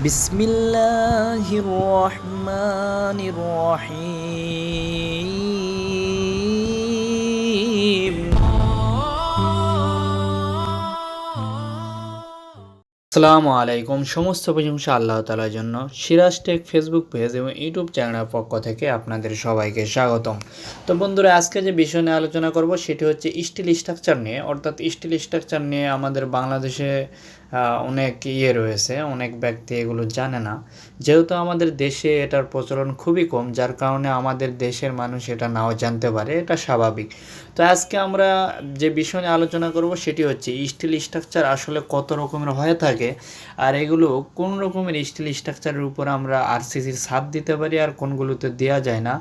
বিসমিল্লাহির রহমানির রহিম আসসালামু আলাইকুম সমস্ত প্রশংসা আল্লাহ তালার জন্য। সিরাজ টেক ফেসবুক পেজ এবং ইউটিউব চ্যানেলের পক্ষ থেকে আপনাদের সবাইকে স্বাগতম। তো বন্ধুরা, আজকে যে বিষয় নিয়ে আলোচনা করব, সেটি হচ্ছে স্টিল স্ট্রাকচার নিয়ে। অর্থাৎ স্টিল স্ট্রাকচার নিয়ে আমাদের বাংলাদেশে অনেক ইয়ে রয়েছে, অনেক ব্যক্তি এগুলো জানে না। যেহেতু আমাদের দেশে এটার প্রচলন খুবই কম, যার কারণে আমাদের দেশের মানুষ এটা নাও জানতে পারে, এটা স্বাভাবিক। তো আজকে আমরা যে বিষয় নিয়ে আলোচনা করব সেটি হচ্ছে স্টিল স্ট্রাকচার আসলে কত রকমের হয়ে থাকে, আর এগুলো কোন রকমের স্টিল স্ট্রাকচারের উপর আমরা আরসিসির ছাপ দিতে পারি আর কোনগুলোতে দেওয়া যায় না,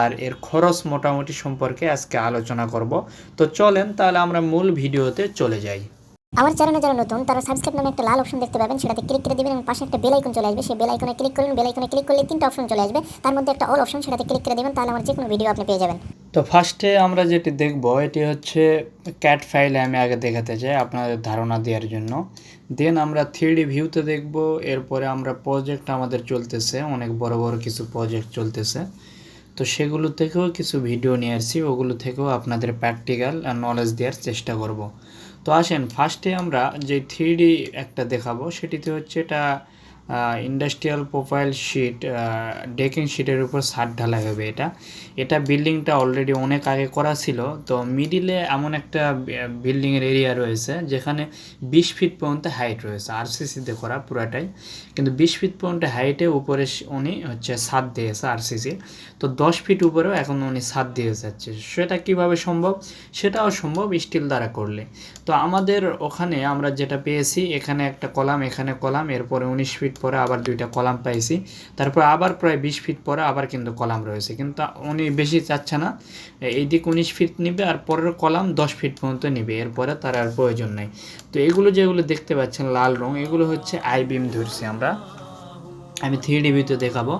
আর এর খরচ মোটামুটি সম্পর্কে আজকে আলোচনা করব। তো চলেন তাহলে আমরা মূল ভিডিওতে চলে যাই। আমার চ্যানেলে যারা নতুন, তারা সাবস্ক্রাইব নামে একটা লাল অপশন দেখতে পাবেন, সেটাতে ক্লিক করে দিবেন এবং পাশে একটা বেল আইকন চলে আসবে। সেই বেল আইকনে ক্লিক করুন বেল আইকনে ক্লিক করলে তিনটা অপশন চলে আসবে। তার মধ্যে একটা অল অপশন সেটাতে ক্লিক করে দিবেন, তাহলে আমার যে কোনো ভিডিও আপনি পেয়ে যাবেন। তো ফার্স্টে আমরা যেটি দেখব, এটি হচ্ছে ক্যাট ফাইলে আমি আগে দেখাতে চাই আপনাদের ধারণা দেওয়ার জন্য। দেন আমরা থ্রি ভিউতে দেখব, এরপরে আমরা প্রজেক্ট আমাদের চলতেছে, অনেক বড় বড় কিছু প্রজেক্ট চলতেছে। তো সেগুলো থেকেও কিছু ভিডিও নিয়ে আসছি, ওগুলো থেকেও আপনাদের প্র্যাকটিক্যাল নলেজ দেওয়ার চেষ্টা করব। তো আসেন ফার্স্টে আমরা যে থ্রি একটা দেখাবো, সেটিতে হচ্ছে এটা ইন্ডাস্ট্রিয়াল প্রোফাইল শিট ডেকিং শিটের উপর ছাদ ঢালাই হবে এটা। এটা বিল্ডিংটা অলরেডি অনেক আগে করা ছিল, তো মিডিলে এমন একটা বিল্ডিংয়ের এরিয়া রয়েছে, যেখানে বিশ ফিট পর্যন্ত হাইট রয়েছে আরসিসিতে করা পুরাটাই। কিন্তু বিশ ফিট পর্যন্ত হাইটে উপরে উনি হচ্ছে ছাদ দিয়েছে আরসিসি তো দশ ফিট উপরেও এখন উনি ছাদ দিয়ে যাচ্ছে। সেটা কীভাবে সম্ভব? সেটাও সম্ভব স্টিল দ্বারা করলে। তো আমাদের ওখানে আমরা যেটা পেয়েছি, এখানে একটা কলাম, এখানে কলাম, এরপরে উনিশ ফিট পরে আবার দুইটা কলাম পাইছি। তারপর আবার প্রায় বিশ ফিট পরে আবার কিন্তু কলাম রয়েছে। কিন্তু উনি বেশি চাচ্ছে না। এই দিক উনিশ ফিট নিবে আর পরের কলাম দশ ফিট পর্যন্ত নিবে। এরপরে তার আর প্রয়োজন নেই। তো এগুলো যেগুলো দেখতে পাচ্ছেন লাল রং, এগুলো হচ্ছে আই বিম ধরছি আমরা। আমি থ্রি ডিবিতে দেখাবো।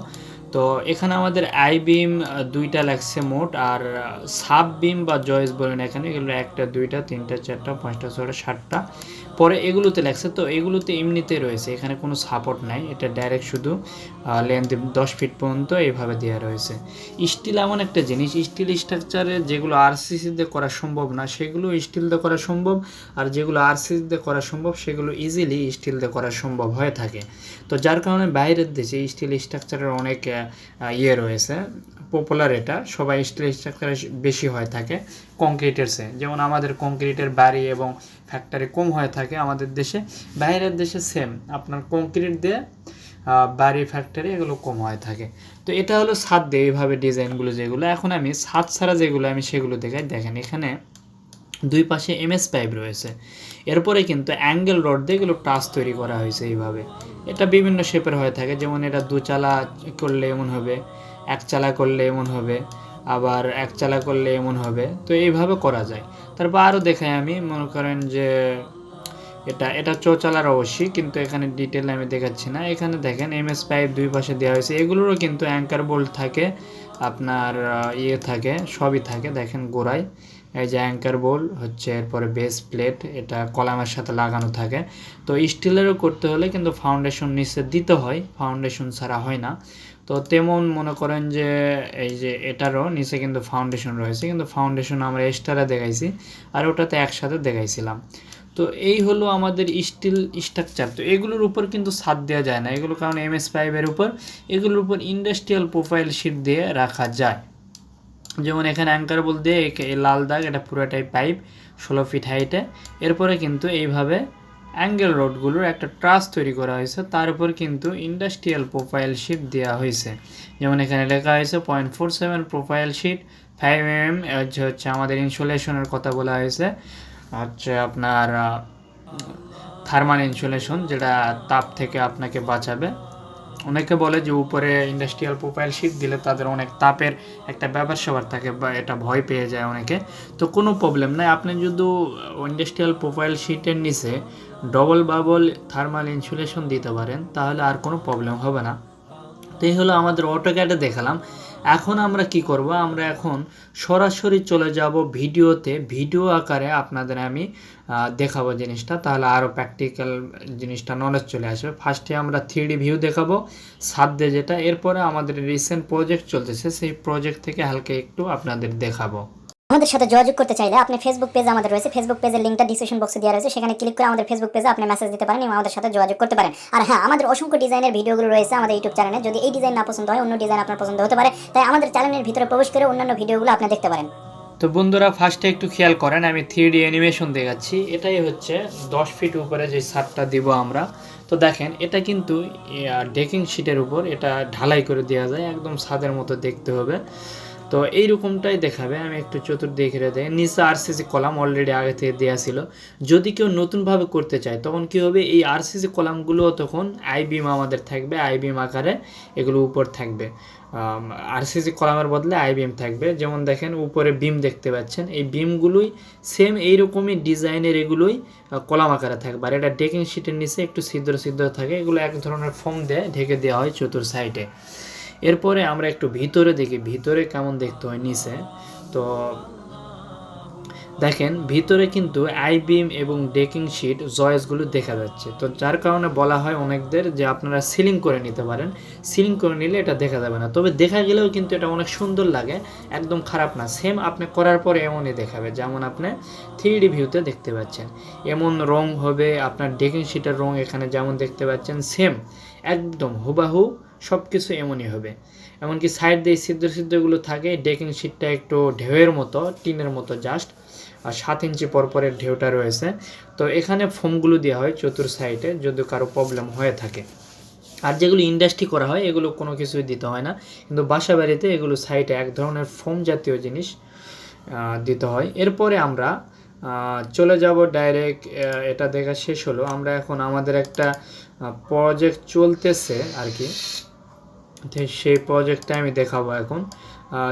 তো এখানে আমাদের আই বিম দুইটা লাগছে মোট, আর সাব বিম বা জয়েস বলেন এখানে এগুলো একটা, দুইটা, তিনটা, চারটা, পাঁচটা ছটা সাতটা। পরে এগুলোতে লাগছে তো এগুলোতে এমনিতে রয়েছে, এখানে কোনো সাপোর্ট নাই, এটা ডাইরেক্ট শুধু লেন্থ দশ ফিট পর্যন্ত এইভাবে দেওয়া রয়েছে। স্টিল এমন একটা জিনিস স্টিল স্ট্রাকচারে যেগুলো আরসিসিতে করা সম্ভব না, সেগুলো স্টিল দিয়ে করা সম্ভব, আর যেগুলো আরসিসিতে করা সম্ভব, সেগুলো ইজিলি স্টিল দিয়ে করা সম্ভব হয়ে থাকে। তো যার কারণে বাইরের দেশে স্টিল স্ট্রাকচারের অনেক ইয়ে রয়েছে পপুলার এটা, সবাই স্টিল স্ট্রাকচারে বেশি হয়ে থাকে। কংক্রিটের সে যেমন আমাদের কংক্রিটের বাড়ি এবং ফ্যাক্টরি কম হয়ে থাকে, আমাদের দেশে। বাইরের দেশে সেম আপনার কংক্রিট দিয়ে বাড়ি ফ্যাক্টরি এগুলো কম হয়ে থাকে। তো এটা হলো ছাদ দিয়ে এইভাবে ডিজাইনগুলো যেগুলো। এখন আমি ছাদ ছাড়া যেগুলো আমি সেগুলো দেখাই। দেখেন এখানে দুই পাশে এমএস পাইপ রয়েছে। এরপরে কিন্তু অ্যাঙ্গেল রড দিয়ে এগুলো টাচ তৈরি করা হয়েছে এইভাবে। এটা বিভিন্ন শেপের হয়ে থাকে। যেমন এটা দুচালা করলে এমন হবে এক চালা করলে এমন হবে। আবার এক চালা করলে এমন হবে। তো এইভাবে করা যায়। তারপর আরও দেখাই আমি, মনে করেন যে এটা এটা চৌচালার অবশ্যই, কিন্তু এখানে ডিটেল আমি দেখাচ্ছি না। এখানে দেখেন এমএস পাইপ দুই পাশে দেওয়া হয়েছে। এগুলোরও কিন্তু অ্যাঙ্কার বোল্ট থাকে, আপনার ইয়ে থাকে, সবই থাকে। দেখেন গোড়ায়, এই যে অ্যাঙ্কার বোল হচ্ছে এরপরে বেস প্লেট এটা কলামের সাথে লাগানো থাকে। তো স্টিলেরও করতে হলে কিন্তু ফাউন্ডেশন নিচে দিতে হয়। ফাউন্ডেশন ছাড়া হয় না। তো তেমন মনে করেন যে এই যে এটারও নিচে কিন্তু ফাউন্ডেশন রয়েছে, কিন্তু ফাউন্ডেশন আমরা এক্সট্রা দেখাইছি আর ওটাতে একসাথে দেখাইছিলাম। তো এই হলো আমাদের স্টিল স্ট্রাকচার তো এগুলোর উপর কিন্তু ছাদ দেওয়া যায় না। এগুলো কারণ এমএস পাইপের উপর। এগুলোর উপর ইন্ডাস্ট্রিয়াল প্রোফাইল শিট দিয়ে রাখা যায়। যেমন এখানে অ্যাঙ্কার বলতে লাল দাগ, এটা পুরোটাই পাইপ ষোলো ফিট হাইটে এরপরে কিন্তু এইভাবে অ্যাঙ্গেল রোডগুলোর একটা ট্রাস তৈরি করা হয়েছে, তার উপর কিন্তু ইন্ডাস্ট্রিয়াল প্রোফাইল শিট দেওয়া হয়েছে। যেমন এখানে লেখা হয়েছে point four seven profile sheet five M হচ্ছে আমাদের ইনসুলেশনের কথা বলা হয়েছে। হচ্ছে আপনার থার্মাল ইনসুলেশন যেটা তাপ থেকে আপনাকে বাঁচাবে। অনেকে বলে যে উপরে ইন্ডাস্ট্রিয়াল প্রোফাইল শিট দিলে তাদের অনেক তাপের একটা ব্যাপার স্যাপার থাকে বা এটা ভয় পেয়ে যায় অনেকে। তো কোনো প্রবলেম নাই, আপনি যদি ইন্ডাস্ট্রিয়াল প্রোফাইল শিটের নিচে ডবল বাবল থার্মাল ইনসুলেশন দিতে পারেন, তাহলে আর কোনো প্রবলেম হবে না। তো এই হলো আমাদের অটোক্যাডে দেখালাম। এখন আমরা কি করব? আমরা এখন সরাসরি চলে যাব ভিডিওতে। ভিডিও আকারে আপনাদের আমি দেখাবো জিনিসটা। তাহলে আরও প্র্যাকটিক্যাল জিনিসটা নলেজ চলে আসবে। ফার্স্টে আমরা থ্রি ভিউ দেখাবো সাধ্যে যেটা। এরপরে আমাদের রিসেন্ট প্রজেক্ট চলতেছে, সেই প্রজেক্ট থেকে হালকা একটু আপনাদের দেখাবো। আমাদের সাথে যোগাযোগ করতে চাইলে আপনি ফেসবুক পেজ আমাদের রয়েছে। ফেসবুক পেজের লিঙ্কটা ডিসক্রিপশন বক্সে দেওয়া রয়েছে। সেখানে ক্লিক করে আমাদের ফেসবুক পেজে আপনি মেসেজ দিতে পারেন এবং আমাদের সাথে যোগাযোগ করতে পারেন। আর হ্যাঁ আমাদের অসংখ্য ডিজাইনের ভিডিওগুলো রয়েছে আমাদের ইউটিউব চ্যানেলে যদি এই ডিজাইন না পছন্দ হয়, অন্য ডিজাইন আপনার পছন্দ হতে পারে। তাই আমাদের চ্যানেলের ভিতরে প্রবেশ করে অন্যান্য ভিডিওগুলো আপনি দেখতে পারেন। তো বন্ধুরা ফার্স্টে একটু খেয়াল করেন, আমি থ্রি অ্যানিমেশন দেখাচ্ছি। এটাই হচ্ছে দশ ফিট উপরে যে ছাদটা দিব আমরা। তো দেখেন, এটা কিন্তু ডেকিং শিটের উপর এটা ঢালাই করে দেওয়া যায়। একদম ছাদের মতো দেখতে হবে। তো এইরকমটাই দেখাবে, আমি একটু চতুর্দিকে দেয় নিচে আরসিসি কলাম অলরেডি আগে থেকে দেওয়া ছিল। যদি কেউ নতুনভাবে করতে চায়, তখন কি হবে? এই আরসিসি কলামগুলো তখন আইবিম আমাদের থাকবে আইবিম আকারে এগুলো উপর থাকবে। আরসিসি কলামের বদলে আইবিএম থাকবে। যেমন দেখেন, উপরে বিম দেখতে পাচ্ছেন। এই বিমগুলোই সেম এইরকমই ডিজাইনের এগুলোই কলাম আকারে থাকবে। আর এটা ডেকিং শিটের নিচে একটু ছিদ্র ছিদ্র থাকে। এগুলো এক ধরনের ফোম দিয়ে ঢেকে দেওয়া হয় চতুর সাইডে এরপরে আমরা একটু ভিতরে দেখি, ভিতরে কেমন দেখতে হয় নিচে। তো দেখেন, ভিতরে কিন্তু আইবিম এবং ডেকিং শিট, জয়েসগুলো দেখা যাচ্ছে। তো যার কারণে বলা হয় অনেকদের যে আপনারা সিলিং করে নিতে পারেন। সিলিং করে নিলে এটা দেখা যাবে না। তবে দেখা গেলেও কিন্তু এটা অনেক সুন্দর লাগে, একদম খারাপ না। সেম আপনি করার পরে এমনই দেখাবে, যেমন আপনি থ্রি ভিউতে দেখতে পাচ্ছেন। এমন রং হবে, আপনার ডেকিং শিটের রং এখানে যেমন দেখতে পাচ্ছেন, সেম। একদম হুবাহু সব কিছু এমনই হবে। এমনকি সাইড দিয়ে সিদ্ধ সিদ্ধগুলো থাকে ডেকিং শিটটা একটু ঢেউয়ের মতো, টিনের মতো জাস্ট আর সাত ইঞ্চি পরপরের ঢেউটা রয়েছে। তো এখানে ফোমগুলো দেওয়া হয় চতুর সাইডে যদি কারও প্রবলেম হয়ে থাকে। আর যেগুলো ইন্ডাস্ট্রি করা হয়, এগুলো কোনো কিছুই দিতে হয় না। কিন্তু বাসা বাড়িতে এগুলো সাইডে এক ধরনের ফোম জাতীয় জিনিস দিতে হয়। এরপরে আমরা চলে যাব ডাইরেক্ট এটা দেখা শেষ হলো। আমরা এখন আমাদের একটা প্রজেক্ট চলতেছে আর কি। সেই প্রজেক্টটা আমি দেখাবো এখন।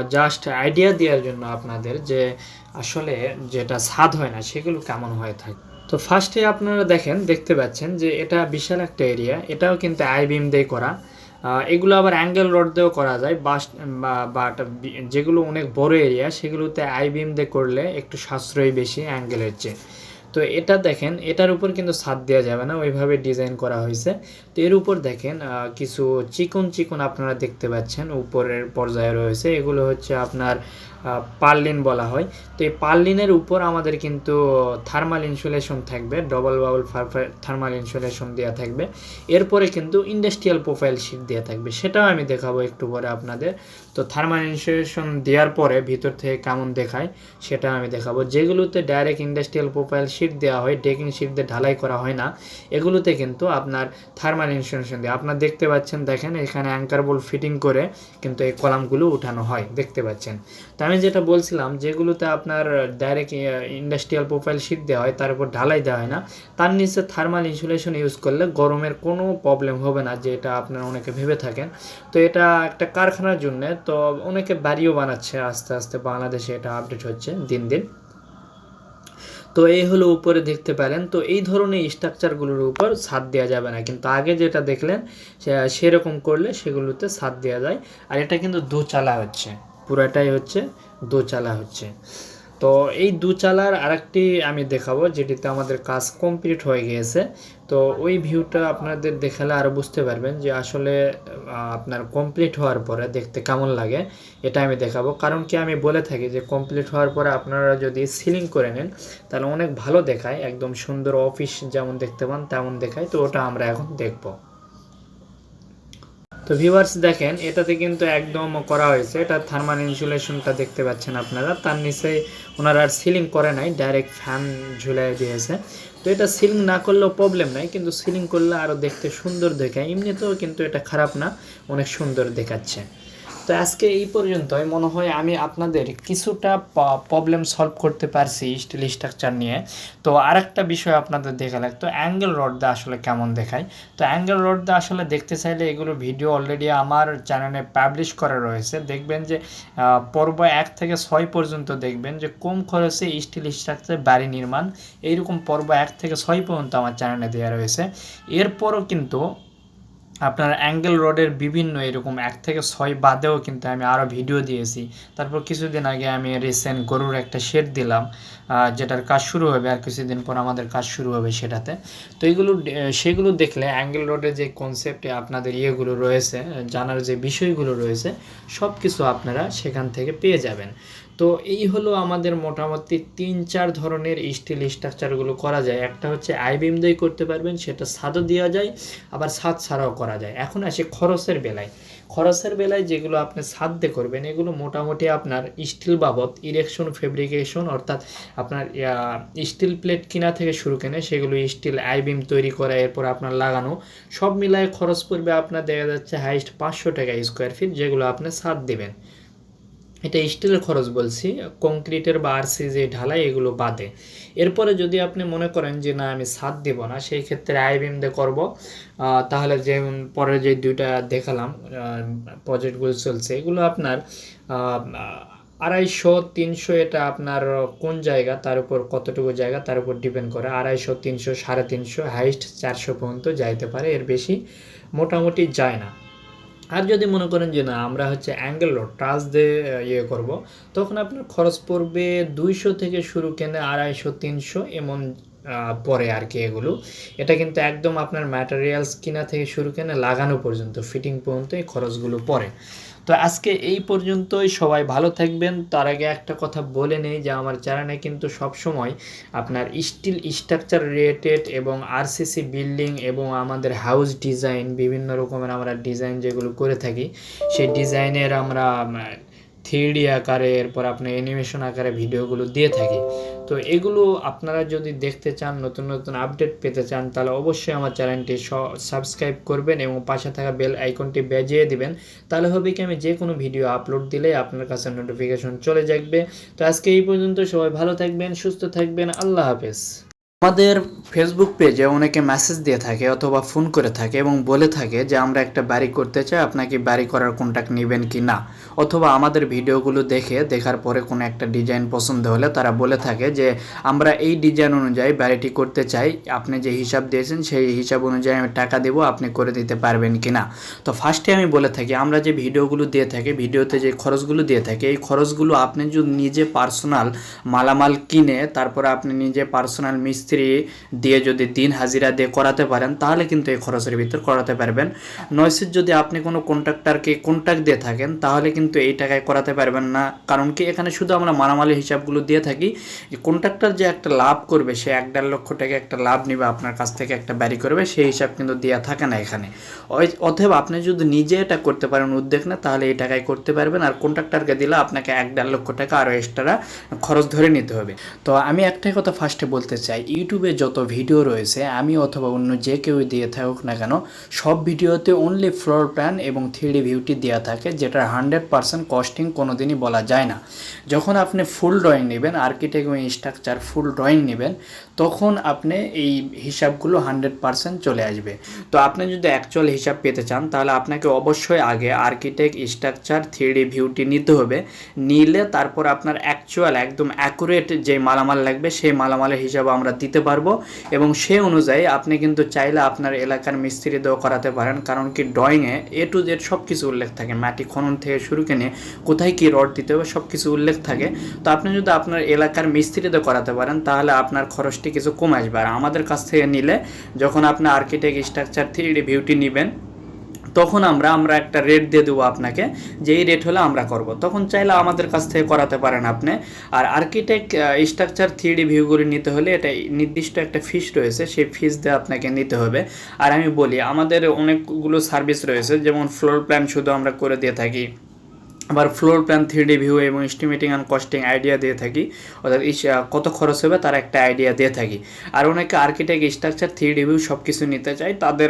জাস্ট আইডিয়া দেওয়ার জন্য আপনাদের যে আসলে যেটা স্বাদ হয় না, সেগুলো কেমন হয়ে থাকে। তো ফার্স্টে আপনারা দেখেন, দেখতে পাচ্ছেন যে এটা বিশাল একটা এরিয়া এটাও কিন্তু আই বিম দিয়ে করা। এগুলো আবার অ্যাঙ্গেল রড দিয়েও করা যায়। বাস বা- বা যেগুলো অনেক বড় এরিয়া সেগুলোতে আই বিম দিয়ে করলে একটু সাশ্রয়ী বেশি অ্যাঙ্গেলের চেয়ে। তো এটা দেখেন, এটার উপর কিন্তু ছাদ দেওয়া যাবে না, ওইভাবে ডিজাইন করা হয়েছে। তো এর উপর দেখেন কিছু চিকন চিকন আপনারা দেখতে পাচ্ছেন, উপরের পর্যায়ে রয়েছে। এগুলো হচ্ছে আপনার পার্লিন বলা হয়। তো এই পার্লিনের উপর আমাদের কিন্তু থার্মাল ইনসুলেশন থাকবে ডবল বাবল থার্মাল ইনসুলেশন দেওয়া থাকবে। এরপরে কিন্তু ইন্ডাস্ট্রিয়াল প্রোফাইল শিট দেওয়া থাকবে, সেটাও আমি দেখাবো একটু পরে আপনাদের। তো থার্মাল ইনসুলেশন দেওয়ার পরে ভিতর থেকে কেমন দেখায়, সেটা আমি দেখাবো। যেগুলোতে ডাইরেক্ট ইন্ডাস্ট্রিয়াল প্রোফাইল শিট দেওয়া হয় ডেকিং শিট দিয়ে ঢালাই করা হয় না, এগুলোতে কিন্তু আপনার থার্মাল ইনসুলেশন দিয়ে আপনার দেখতে পাচ্ছেন, দেখেন এখানে অ্যাঙ্কার বোল্ট ফিটিং করে কিন্তু এই কলামগুলো উঠানো হয়, দেখতে পাচ্ছেন। তো আমি যেটা বলছিলাম, যেগুলোতে আপনার ডাইরেক্ট ইন্ডাস্ট্রিয়াল প্রোফাইল শিট দেওয়া হয়, তার উপর ঢালাই দেওয়া হয় না। তার নিচে থার্মাল ইনসুলেশন ইউজ করলে গরমের কোনো প্রবলেম হবে না, যেটা আপনারা অনেকে ভেবে থাকেন। তো এটা একটা কারখানার জন্য, তো অনেকে বাড়িও বানাচ্ছে, আস্তে আস্তে বাংলাদেশে এটা আপডেট হচ্ছে দিন দিন। তো এই হলো উপরে দেখতে পেলেন তো এই ধরনের স্ট্রাকচারগুলোর উপর ছাদ দেওয়া যাবে না। কিন্তু আগে যেটা দেখলেন সেরকম করলে সেগুলোতে ছাদ দেওয়া যায়। আর এটা কিন্তু দোচালা হচ্ছে। পুরাটাই হচ্ছে দোচালা হচ্ছে। তো এই দুচালার আরেকটি আমি দেখাবো, যেটিতে আমাদের কাজ কমপ্লিট হয়ে গিয়েছে। তো ওই ভিউটা আপনাদের দেখালে আরও বুঝতে পারবেন যে আসলে আপনার কমপ্লিট হওয়ার পরে দেখতে কেমন লাগে, এটা আমি দেখাবো। কারণ কি আমি বলে থাকি যে কমপ্লিট হওয়ার পরে আপনারা যদি সিলিং করে নেন, তাহলে অনেক ভালো দেখায়, একদম সুন্দর অফিস যেমন দেখতে পান, তেমন দেখায়। তো ওটা আমরা এখন দেখব। তো ভিউয়ার্স দেখেন, এটাতে কিন্তু একদম করা হয়েছে। এটা থার্মাল ইনসুলেশনটা দেখতে পাচ্ছেন আপনারা। তার নিচে ওনারা আর সিলিং করে নাই ডাইরেক্ট ফ্যান ঝুলাই দিয়েছে। তো এটা সিলিং না করলেও প্রবলেম নাই, কিন্তু সিলিং করলে আরও দেখতে সুন্দর দেখায়। এমনিতেও কিন্তু এটা খারাপ না, অনেক সুন্দর দেখাচ্ছে। তো আজকে এই পর্যন্তই। মনে হয় আমি আপনাদের কিছুটা প্রবলেম সলভ করতে পারছি স্টিল স্ট্রাকচার নিয়ে। তো আরেকটা বিষয় আপনাদের দেখা লাগতো অ্যাঙ্গেল রডটা আসলে কেমন দেখায়? তো অ্যাঙ্গেল রডটা আসলে দেখতে চাইলে এগুলো ভিডিও অলরেডি আমার চ্যানেলে পাবলিশ করা রয়েছে। দেখবেন যে পর্ব এক থেকে ছয় পর্যন্ত দেখবেন যে কম খরচে স্টিল স্ট্রাকচার বাড়ি নির্মাণ। এইরকম পর্ব এক থেকে ছয় পর্যন্ত আমার চ্যানেলে দেওয়া রয়েছে। এরপরও কিন্তু আপনার অ্যাঙ্গেল রোডের বিভিন্ন এরকম এক থেকে ছয় বাদেও কিন্তু আমি আরও ভিডিও দিয়েছি। তারপর কিছুদিন আগে আমি রিসেন্ট গরুর একটা শেড দিলাম যেটার কাজ শুরু হবে আর কিছুদিন পর আমাদের কাজ শুরু হবে সেটাতে। তো এগুলো সেগুলো দেখলে অ্যাঙ্গেল রোডের যে কনসেপ্টে আপনাদের ইয়েগুলো রয়েছে, জানার যে বিষয়গুলো রয়েছে সব কিছু আপনারা সেখান থেকে পেয়ে যাবেন। তো এই হলো আমাদের মোটামুটি তিন চার ধরনের স্টিল স্ট্রাকচারগুলো করা যায়। একটা হচ্ছে আইবিম দিয়ে করতে পারবেন, সেটা ছাদও দেওয়া যায়, আবার ছাদ ছাড়াও করা যায়। এখন আসে খরচের বেলায়। খরচের বেলায় যেগুলো আপনি ছাদ দিয়ে করবেন, এগুলো মোটামুটি আপনার স্টিল বাবদ ইরেকশন ফেব্রিকেশন অর্থাৎ আপনার স্টিল প্লেট কিনা থেকে শুরু কেনে সেগুলো স্টিল আইবিম তৈরি করা, এরপর আপনার লাগানো, সব মিলায় খরচ পড়বে আপনার দেখা যাচ্ছে হাইস্ট পাঁচশো টাকা স্কোয়ার ফিট যেগুলো আপনি ছাদ দেবেন। এটা স্টিলের খরচ বলছি। কংক্রিটের বা আরসি যে ঢালাই, এগুলো বাদে। এরপরে যদি আপনি মনে করেন যে, না, আমি ছাদ দিব না, সেই ক্ষেত্রে আইবিম দিয়ে করব। তাহলে যেমন পরে যে দুইটা দেখালাম প্রজেক্টগুলো চলছে, এগুলো আপনার আড়াইশো, তিনশো এটা আপনার কোন জায়গা, তার উপর কতটুকু জায়গা, তার উপর ডিপেন্ড করে। আড়াইশো, তিনশো, সাড়ে তিনশো হাইস্ট চারশো পর্যন্ত যাইতে পারে, এর বেশি মোটামুটি যায় না। আর যদি মনে করেন যে না, আমরা হচ্ছে অ্যাঙ্গেল রড টাচ দিয়ে ইয়ে করব, তখন আপনার খরচ পড়বে দুইশো থেকে শুরু কেনে আড়াইশো, তিনশো এমন পরে আর কি এগুলো। এটা কিন্তু একদম আপনার ম্যাটেরিয়ালস কিনা থেকে শুরু কেনে লাগানো পর্যন্ত ফিটিং পর্যন্ত এই খরচগুলো পড়ে। তো আজকে এই পর্যন্তই, সবাই ভালো থাকবেন। তার আগে একটা কথা বলে নেই যে, আমার চ্যানেলে কিন্তু সব সময় আপনার স্টিল স্ট্রাকচার রিলেটেড এবং আরসিসি বিল্ডিং এবং আমাদের হাউস ডিজাইন, বিভিন্ন রকমের আমরা ডিজাইন যেগুলো করে থাকি, সেই ডিজাইনের আমরা থ্রি আকারে, এরপর আপনার অ্যানিমেশন আকারে ভিডিওগুলো দিয়ে থাকি। তো এগুলো আপনারা যদি দেখতে চান, নতুন নতুন আপডেট পেতে চান, তাহলে অবশ্যই আমার চ্যানেলটি সাবস্ক্রাইব করবেন এবং পাশে থাকা বেল আইকনটি বেজিয়ে দিবেন। তাহলে হবে কি, আমি যে কোনো ভিডিও আপলোড দিলেই আপনার কাছে নোটিফিকেশন চলে যাবে তো আজকে এই পর্যন্ত সবাই ভালো থাকবেন, সুস্থ থাকবেন, আল্লাহ হাফেজ। আমাদের ফেসবুক পেজে অনেকে মেসেজ দিয়ে থাকে অথবা ফোন করে থাকে এবং বলে থাকে যে, আমরা একটা বাড়ি করতে চাই, আপনাকে বাড়ি করার কন্ট্যাক্ট নেবেন কি না? অথবা আমাদের ভিডিওগুলো দেখে, দেখার পরে কোনো একটা ডিজাইন পছন্দ হলে তারা বলে থাকে যে, আমরা এই ডিজাইন অনুযায়ী বাড়িটি করতে চাই, আপনি যে হিসাব দিয়েছেন সেই হিসাব অনুযায়ী আমি টাকা দেবো, আপনি করে দিতে পারবেন কি না? তো ফার্স্টে আমি বলে থাকি, আমরা যে ভিডিওগুলো দিয়ে থাকি, ভিডিওতে যে খরচগুলো দিয়ে থাকি, এই খরচগুলো আপনি যদি নিজে পার্সোনাল মালামাল কিনে, তারপরে আপনি নিজে পার্সোনাল মিস্ত্রি দিয়ে যদি দিন হাজিরা দিয়ে করাতে পারেন, তাহলে কিন্তু এই খরচের ভিতর করাতে পারবেন। নয়সির যদি আপনি কোনো কন্ট্রাক্টরকে কন্ট্রাক্ট দিয়ে থাকেন, তাহলে কিন্তু এই টাকায় করাতে পারবেন না। কারণ কি? এখানে শুধু আমরা মালামালের হিসাবগুলো দিয়ে থাকি। কন্ট্রাক্টর যে একটা লাভ করবে, সে এক দেড় লক্ষ টাকা একটা লাভ নেবে আপনার কাছ থেকে একটা ব্যারি করবে, সেই হিসাব কিন্তু দেওয়া থাকে না এখানে। অতএব আপনি যদি নিজে এটা করতে পারেন উদ্যোগ না তাহলে এই টাকায় করতে পারবেন। আর কন্ট্রাক্টরকে দিলে আপনাকে এক দেড় লক্ষ টাকা আরও এক্সট্রা খরচ ধরে নিতে হবে। তো আমি একটাই কথা ফার্স্টে বলতে চাই ইউটিউবে যত ভিডিও রয়েছে, আমি অথবা অন্য যে কেউ দিয়ে থাকুক না কেন, সব ভিডিওতে অনলি ফ্লোর প্ল্যান এবং থ্রি ভিউটি দেওয়া থাকে যেটা হান্ড্রেড পার্সেন্ট কস্টিং কোনোদিনই বলা যায় না। যখন আপনি ফুল ড্রয়িং নেবেন আর্কিটেক্ট এবং স্ট্রাকচার ফুল ড্রয়িং নেবেন, তখন আপনি এই হিসাবগুলো হান্ড্রেড পার্সেন্ট চলে আসবে। তো আপনি যদি অ্যাকচুয়াল হিসাব পেতে চান, তাহলে আপনাকে অবশ্যই আগে আর্কিটেক্ট স্ট্রাকচার থ্রি ভিউটি নিতে হবে। নিলে তারপর আপনার অ্যাকচুয়াল একদম অ্যাকুরেট যে মালামাল লাগবে, সেই মালামালের হিসাব আমরা দিতে পারব এবং সে অনুযায়ী আপনি কিন্তু চাইলে আপনার এলাকার মিস্ত্রি দিয়েও করাতে পারেন। কারণ কি ড্রয়িংয়ে এ টু জেড সব কিছু উল্লেখ থাকে। মাটি খনন থেকে শুরু কেনে কোথায় কী রড দিতে হবে সব কিছু উল্লেখ থাকে। তো আপনি যদি আপনার এলাকার মিস্ত্রিতে করাতে পারেন, তাহলে আপনার খরচটি কিছু কমে আসবে। আর আমাদের কাছ থেকে নিলে যখন আপনি আর্কিটেক্ট স্ট্রাকচার থ্রি ভিউটি নেবেন তখন আমরা আমরা একটা রেট দিয়ে দেবো আপনাকে যে এই রেট হলে আমরা করব। তখন চাইলে আমাদের কাছ থেকে করাতে পারেন আপনি। আর আর্কিটেক্ট স্ট্রাকচার থ্রি ভিউগুলি নিতে হলে এটা নির্দিষ্ট একটা ফিস রয়েছে, সেই ফিস দিয়ে আপনাকে নিতে হবে। আর আমি বলি, আমাদের অনেকগুলো সার্ভিস রয়েছে, যেমন ফ্লোর প্ল্যান শুধু আমরা করে দিয়ে থাকি, আবার ফ্লোর প্ল্যান থ্রি ভিউ এবং এস্টিমেটিং অ্যান্ড কস্টিং আইডিয়া দিয়ে থাকি, অর্থাৎ কত খরচ হবে তার একটা আইডিয়া দিয়ে থাকি। আর অনেকে আর্কিটেক্ট স্ট্রাকচার থ্রি ভিউ সব কিছু নিতে চায়, তাদের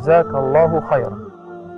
جزاك الله خيرا.